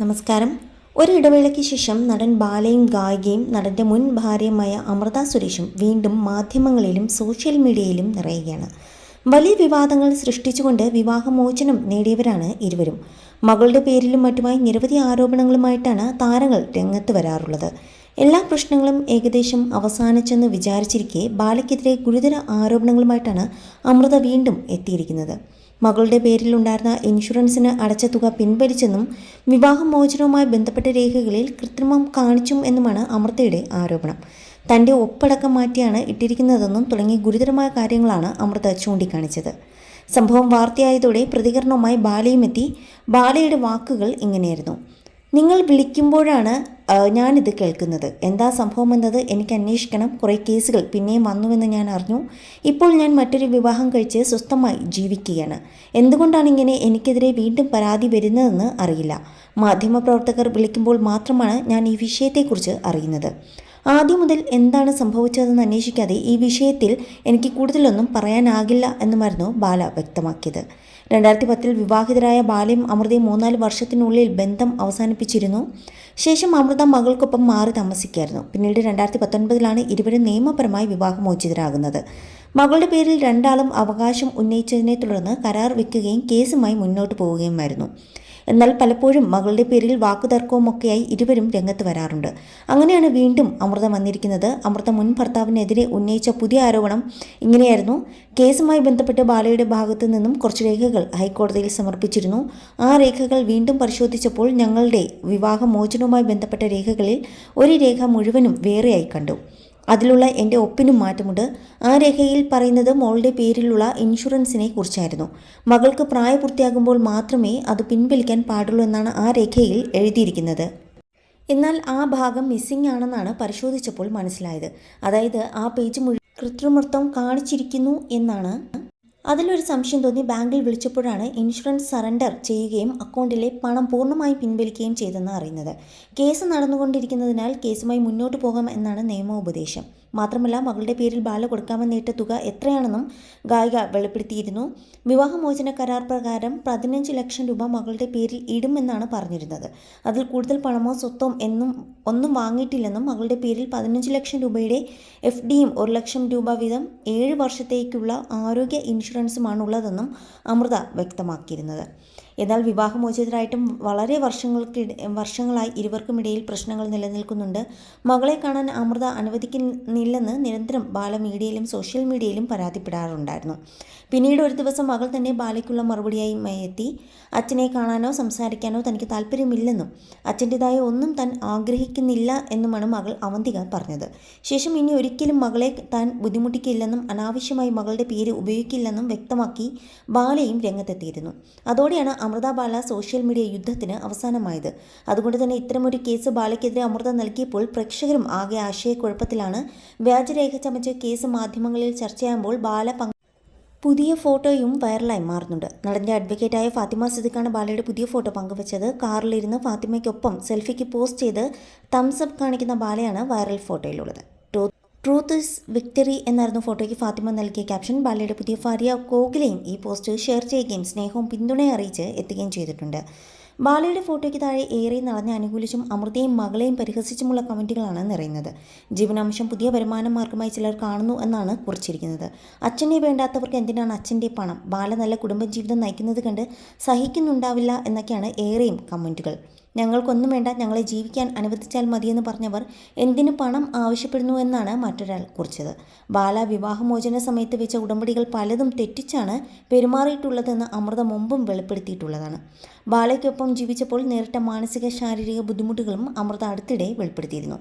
നമസ്കാരം. ഒരിടവേളയ്ക്ക് ശേഷം നടൻ ബാലയും ഗായികയും നടന്റെ മുൻ ഭാര്യയുമായ അമൃത സുരേഷും വീണ്ടും മാധ്യമങ്ങളിലും സോഷ്യൽ മീഡിയയിലും നിറയുകയാണ്. വലിയ വിവാദങ്ങൾ സൃഷ്ടിച്ചുകൊണ്ട് വിവാഹമോചനം നേടിയവരാണ് ഇരുവരും. മകളുടെ പേരിലും മറ്റുമായി നിരവധി ആരോപണങ്ങളുമായിട്ടാണ് താരങ്ങൾ രംഗത്ത് വരാറുള്ളത്. എല്ലാ പ്രശ്നങ്ങളും ഏകദേശം അവസാനിച്ചെന്ന് വിചാരിച്ചിരിക്കെ ബാലയ്ക്കെതിരെ ഗുരുതര ആരോപണങ്ങളുമായിട്ടാണ് അമൃത വീണ്ടും എത്തിയിരിക്കുന്നത്. മകളുടെ പേരിലുണ്ടായിരുന്ന ഇൻഷുറൻസിന് അടച്ച തുക പിൻവലിച്ചെന്നും വിവാഹമോചനവുമായി ബന്ധപ്പെട്ട രേഖകളിൽ കൃത്രിമം കാണിച്ചും എന്നുമാണ് അമൃതയുടെ ആരോപണം. തന്റെ ഒപ്പടക്കം മാറ്റിയാണ് ഇട്ടിരിക്കുന്നതെന്നും തുടങ്ങി ഗുരുതരമായ കാര്യങ്ങളാണ് അമൃത ചൂണ്ടിക്കാണിച്ചത്. സംഭവം വാർത്തയായതോടെ പ്രതികരണവുമായി ബാലയും എത്തി ബാലയുടെ വാക്കുകൾ ഇങ്ങനെയായിരുന്നു. നിങ്ങൾ വിളിക്കുമ്പോഴാണ് ഞാനിത് കേൾക്കുന്നത്. എന്താ സംഭവം എന്നത് എനിക്ക് അന്വേഷിക്കണം. കുറേ കേസുകൾ പിന്നെയും വന്നുവെന്ന് ഞാൻ അറിഞ്ഞു. ഇപ്പോൾ ഞാൻ മറ്റൊരു വിവാഹം കഴിച്ച് സ്വസ്ഥമായി ജീവിക്കുകയാണ്. എന്തുകൊണ്ടാണ് ഇങ്ങനെ എനിക്കെതിരെ വീണ്ടും പരാതി വരുന്നതെന്ന് അറിയില്ല. മാധ്യമപ്രവർത്തകർ വിളിക്കുമ്പോൾ മാത്രമാണ് ഞാൻ ഈ വിഷയത്തെക്കുറിച്ച് അറിയുന്നത്. ആദ്യം മുതൽ എന്താണ് സംഭവിച്ചതെന്ന് അന്വേഷിക്കാതെ ഈ വിഷയത്തിൽ എനിക്ക് കൂടുതലൊന്നും പറയാനാകില്ല എന്നുമായിരുന്നു ബാല വ്യക്തമാക്കിയത്. രണ്ടായിരത്തി പത്തിൽ വിവാഹിതരായ ബാലയും അമൃതയും മൂന്നാൽ വർഷത്തിനുള്ളിൽ ബന്ധം അവസാനിപ്പിച്ചിരുന്നു. ശേഷം അമൃത മകൾക്കൊപ്പം മാറി താമസിക്കുകയായിരുന്നു. പിന്നീട് രണ്ടായിരത്തി പത്തൊൻപതിലാണ് ഇരുവരും നിയമപരമായി വിവാഹമോചിതരാകുന്നത്. മകളുടെ പേരിൽ രണ്ടാളും അവകാശം ഉന്നയിച്ചതിനെ തുടർന്ന് കരാർ വെക്കുകയും കേസുമായി മുന്നോട്ട് പോവുകയുമായിരുന്നു. എന്നാൽ പലപ്പോഴും മകളുടെ പേരിൽ വാക്കുതർക്കവുമൊക്കെയായി ഇരുവരും രംഗത്ത് വരാറുണ്ട്. അങ്ങനെയാണ് വീണ്ടും അമൃത വന്നിരിക്കുന്നത്. അമൃത മുൻ ഭർത്താവിനെതിരെ ഉന്നയിച്ച പുതിയ ആരോപണം ഇങ്ങനെയായിരുന്നു. കേസുമായി ബന്ധപ്പെട്ട് ബാലയുടെ ഭാഗത്തു നിന്നും കുറച്ച് രേഖകൾ ഹൈക്കോടതിയിൽ സമർപ്പിച്ചിരുന്നു. ആ രേഖകൾ വീണ്ടും പരിശോധിച്ചപ്പോൾ ഞങ്ങളുടെ വിവാഹമോചനവുമായി ബന്ധപ്പെട്ട രേഖകളിൽ ഒരു രേഖ മുഴുവനും വേറെയായി കണ്ടു. അതിലുള്ള എന്റെ ഒപ്പിനും മാറ്റമുണ്ട്. ആ രേഖയിൽ പറയുന്നത് മോളുടെ പേരിലുള്ള ഇൻഷുറൻസിനെ കുറിച്ചായിരുന്നു. മകൾക്ക് പ്രായപൂർത്തിയാകുമ്പോൾ മാത്രമേ അത് പിൻവലിക്കാൻ പാടുള്ളൂ എന്നാണ് ആ രേഖയിൽ എഴുതിയിരിക്കുന്നത്. എന്നാൽ ആ ഭാഗം മിസ്സിംഗ് ആണെന്നാണ് പരിശോധിച്ചപ്പോൾ മനസ്സിലായത്. അതായത് ആ പേജ് മുഴുവൻ കൃത്രിമത്വം കാണിച്ചിരിക്കുന്നു എന്നാണ് അതിലൊരു സംശയം തോന്നി ബാങ്കിൽ വിളിച്ചപ്പോഴാണ് ഇൻഷുറൻസ് സറണ്ടർ ചെയ്യുകയും അക്കൗണ്ടിലെ പണം പൂർണമായും പിൻവലിക്കുകയും ചെയ്തെന്ന് അറിയുന്നത്. കേസ് നടന്നുകൊണ്ടിരിക്കുന്നതിനാൽ കേസുമായി മുന്നോട്ട് പോകാം എന്നാണ് നിയമോപദേശം. മാത്രമല്ല മകളുടെ പേരിൽ ബാല കൊടുക്കാമെന്നേറ്റ തുക എത്രയാണെന്നും ഗായിക വെളിപ്പെടുത്തിയിരുന്നു. വിവാഹമോചന കരാർ പ്രകാരം പതിനഞ്ച് ലക്ഷം രൂപ മകളുടെ പേരിൽ ഇടുമെന്നാണ് പറഞ്ഞിരുന്നത്. അതിൽ കൂടുതൽ പണമോ സ്വത്തോ എന്നും ഒന്നും വാങ്ങിയിട്ടില്ലെന്നും മകളുടെ പേരിൽ പതിനഞ്ച് ലക്ഷം രൂപയുടെ എഫ് ഡിയും ഒരു ലക്ഷം രൂപ വീതം ഏഴ് വർഷത്തേക്കുള്ള ആരോഗ്യ ഇൻഷുറൻസുമാണുള്ളതെന്നും അമൃത വ്യക്തമാക്കിയിരുന്നത്. എന്നാൽ വിവാഹമോചിതരായിട്ടും വളരെ വർഷങ്ങൾക്ക് വർഷങ്ങളായി ഇരുവർക്കുമിടയിൽ പ്രശ്നങ്ങൾ നിലനിൽക്കുന്നുണ്ട്. മകളെ കാണാൻ അമൃത അനുവദിക്കുന്നില്ലെന്ന് നിരന്തരം ബാല മീഡിയയിലും സോഷ്യൽ മീഡിയയിലും പരാതിപ്പെടാറുണ്ടായിരുന്നു. പിന്നീട് ഒരു ദിവസം മകൾ തന്നെ ബാലയ്ക്കുള്ള മറുപടിയായി എത്തി. അച്ഛനെ കാണാനോ സംസാരിക്കാനോ തനിക്ക് താല്പര്യമില്ലെന്നും അച്ഛന്റെതായ ഒന്നും താൻ ആഗ്രഹിക്കുന്നില്ല എന്നുമാണ് മകൾ അവന്തിക പറഞ്ഞത്. ശേഷം ഇനി ഒരിക്കലും മകളെ താൻ ബുദ്ധിമുട്ടിക്കില്ലെന്നും അനാവശ്യമായി മകളുടെ പേര് ഉപയോഗിക്കില്ലെന്നും വ്യക്തമാക്കി ബാലയും രംഗത്തെത്തിയിരുന്നു. അതോടെയാണ് അമൃത ബാല സോഷ്യൽ മീഡിയ യുദ്ധത്തിന് അവസാനമായത്. അതുകൊണ്ട് തന്നെ ഇത്തരമൊരു കേസ് ബാലയ്ക്കെതിരെ അമൃത നൽകിയപ്പോൾ പ്രേക്ഷകരും ആകെ ആശയക്കുഴപ്പത്തിലാണ്. വ്യാജരേഖ ചമച്ച കേസ് മാധ്യമങ്ങളിൽ ചർച്ചയാകുമ്പോൾ ബാല പുതിയ ഫോട്ടോയും വൈറലായി മാറുന്നുണ്ട്. നടന്റെ അഡ്വക്കേറ്റായ ഫാത്തിമ സിദ്ദിഖാണ് ബാലയുടെ പുതിയ ഫോട്ടോ പങ്കുവച്ചത്. കാറിലിരുന്ന് ഫാത്തിമയ്ക്കൊപ്പം സെൽഫിക്ക് പോസ്റ്റ് ചെയ്ത് തംസപ്പ് കാണിക്കുന്ന ബാലയാണ് വൈറൽ ഫോട്ടോയിലുള്ളത്. ട്രൂത്ത് ഇസ് വിക്ടറി എന്നായിരുന്നു ഫോട്ടോയ്ക്ക് ഫാത്തിമ നൽകിയ ക്യാപ്ഷൻ. ബാലയുടെ പുതിയ ഭാര്യ കോകിലയും ഈ പോസ്റ്റ് ഷെയർ ചെയ്യുകയും സ്നേഹവും പിന്തുണയും അറിയിച്ച് എത്തുകയും ചെയ്തിട്ടുണ്ട്. ബാലയുടെ ഫോട്ടോയ്ക്ക് താഴെ ഏറെ നടന്ന് അനുകൂലിച്ചും അമൃതയും മകളെയും പരിഹസിച്ചുമുള്ള കമന്റുകളാണ് നിറയുന്നത്. ജീവനാംശം പുതിയ വരുമാന മാർഗമായി ചിലർ കാണുന്നു എന്നാണ് കുറിച്ചിരിക്കുന്നത്. അച്ഛനെ വേണ്ടാത്തവർക്ക് എന്തിനാണ് അച്ഛന്റെ പണം? ബാല നല്ല കുടുംബജീവിതം നയിക്കുന്നത് കണ്ട് സഹിക്കുന്നുണ്ടാവില്ല എന്നൊക്കെയാണ് ഏറെയും കമന്റുകൾ ഞങ്ങൾക്കൊന്നും വേണ്ട ഞങ്ങളെ ജീവിക്കാൻ അനുവദിച്ചാൽ മതിയെന്ന് പറഞ്ഞവർ എന്തിനു പണം ആവശ്യപ്പെടുന്നു എന്നാണ് മറ്റൊരാൾ കുറിച്ചത്. ബാല വിവാഹമോചന സമയത്ത് വെച്ച ഉടമ്പടികൾ പലതും തെറ്റിച്ചാണ് പെരുമാറിയിട്ടുള്ളതെന്ന് അമൃത മുമ്പും വെളിപ്പെടുത്തിയിട്ടുള്ളതാണ്. ബാലയ്ക്കൊപ്പം ജീവിച്ചപ്പോൾ നേരിട്ട മാനസിക ശാരീരിക ബുദ്ധിമുട്ടുകളും അമൃത അടുത്തിടെ വെളിപ്പെടുത്തിയിരുന്നു.